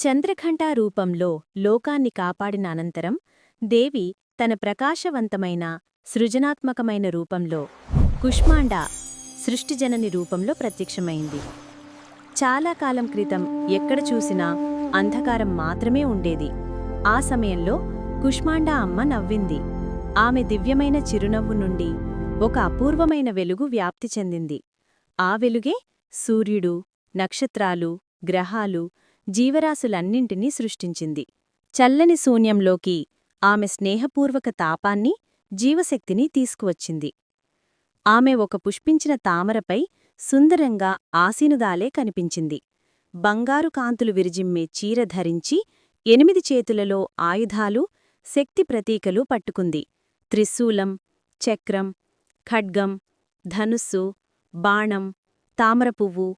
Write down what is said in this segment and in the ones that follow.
చంద్రఘంటా రూపంలో లోకాన్ని కాపాడిన అనంతరం దేవి తన ప్రకాశవంతమైన సృజనాత్మకమైన రూపంలో కుష్మాండ సృష్టిజనని రూపంలో ప్రత్యక్షమైంది. చాలా కాలం క్రితం ఎక్కడ చూసినా అంధకారం మాత్రమే ఉండేది. ఆ సమయంలో కుష్మాండ అమ్మ నవ్వింది. ఆమె దివ్యమైన చిరునవ్వు నుండి ఒక అపూర్వమైన వెలుగు వ్యాప్తి చెందింది. ఆ వెలుగే సూర్యుడు నక్షత్రాలు గ్రహాలు జీవరాశులన్నింటినీ సృష్టించింది. చల్లని శూన్యంలోకి ఆమె స్నేహపూర్వక తాపాన్ని జీవశక్తిని తీసుకువచ్చింది. ఆమె ఒక పుష్పించిన తామరపై సుందరంగా ఆసీనుదాలే కనిపించింది. బంగారు కాంతులు విరిజిమ్మే చీర ధరించి ఎనిమిది చేతులలో ఆయుధాలు శక్తి ప్రతీకలు పట్టుకుంది. త్రిశూలం చక్రం ఖడ్గం ధనుస్సు బాణం తామరపువ్వు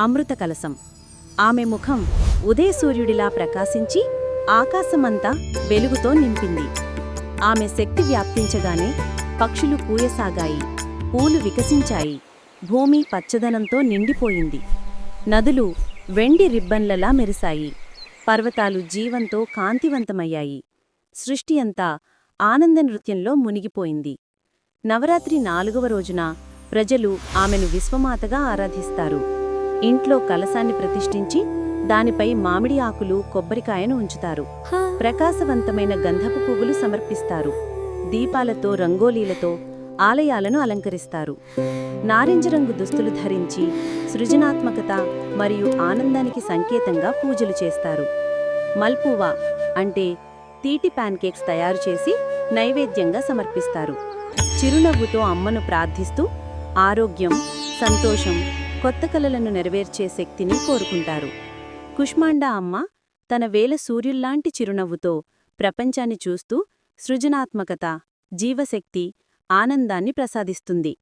అమృతకలసం. ఆమె ముఖం ఉదయసూర్యుడిలా ప్రకాశించి ఆకాశమంతా వెలుగుతో నింపింది. ఆమె శక్తి వ్యాప్తించగానే పక్షులు కూయసాగాయి పూలు వికసించాయి భూమి పచ్చదనంతో నిండిపోయింది. నదులు వెండి రిబ్బన్లలా మెరిశాయి. పర్వతాలు జీవంతో కాంతివంతమయ్యాయి. సృష్టి అంతా ఆనంద నృత్యంలో మునిగిపోయింది. నవరాత్రి నాలుగవ రోజున ప్రజలు ఆమెను విశ్వమాతగా ఆరాధిస్తారు. ఇంట్లో కలసాన్ని ప్రతిష్ఠించి దానిపై మామిడి ఆకులు కొబ్బరికాయను ఉంచుతారు. ప్రకాశవంతమైన గంధపు పువ్వులు సమర్పిస్తారు. దీపాలతో రంగోలీలతో ఆలయాలను అలంకరిస్తారు. నారింజ రంగు దుస్తులు ధరించి సృజనాత్మకత మరియు ఆనందానికి సంకేతంగా పూజలు చేస్తారు. మల్పువా అంటే తీటి ప్యాన్కేక్స్ తయారు చేసి నైవేద్యంగా సమర్పిస్తారు. చిరునవ్వుతో అమ్మను ప్రార్థిస్తూ ఆరోగ్యం సంతోషం కొత్త కలలను నెరవేర్చే శక్తిని కోరుకుంటారు. కుష్మాండా అమ్మ తన వేల సూర్యుల్లాంటి చిరునవ్వుతో ప్రపంచాన్ని చూస్తూ సృజనాత్మకత జీవశక్తి ఆనందాన్ని ప్రసాదిస్తుంది.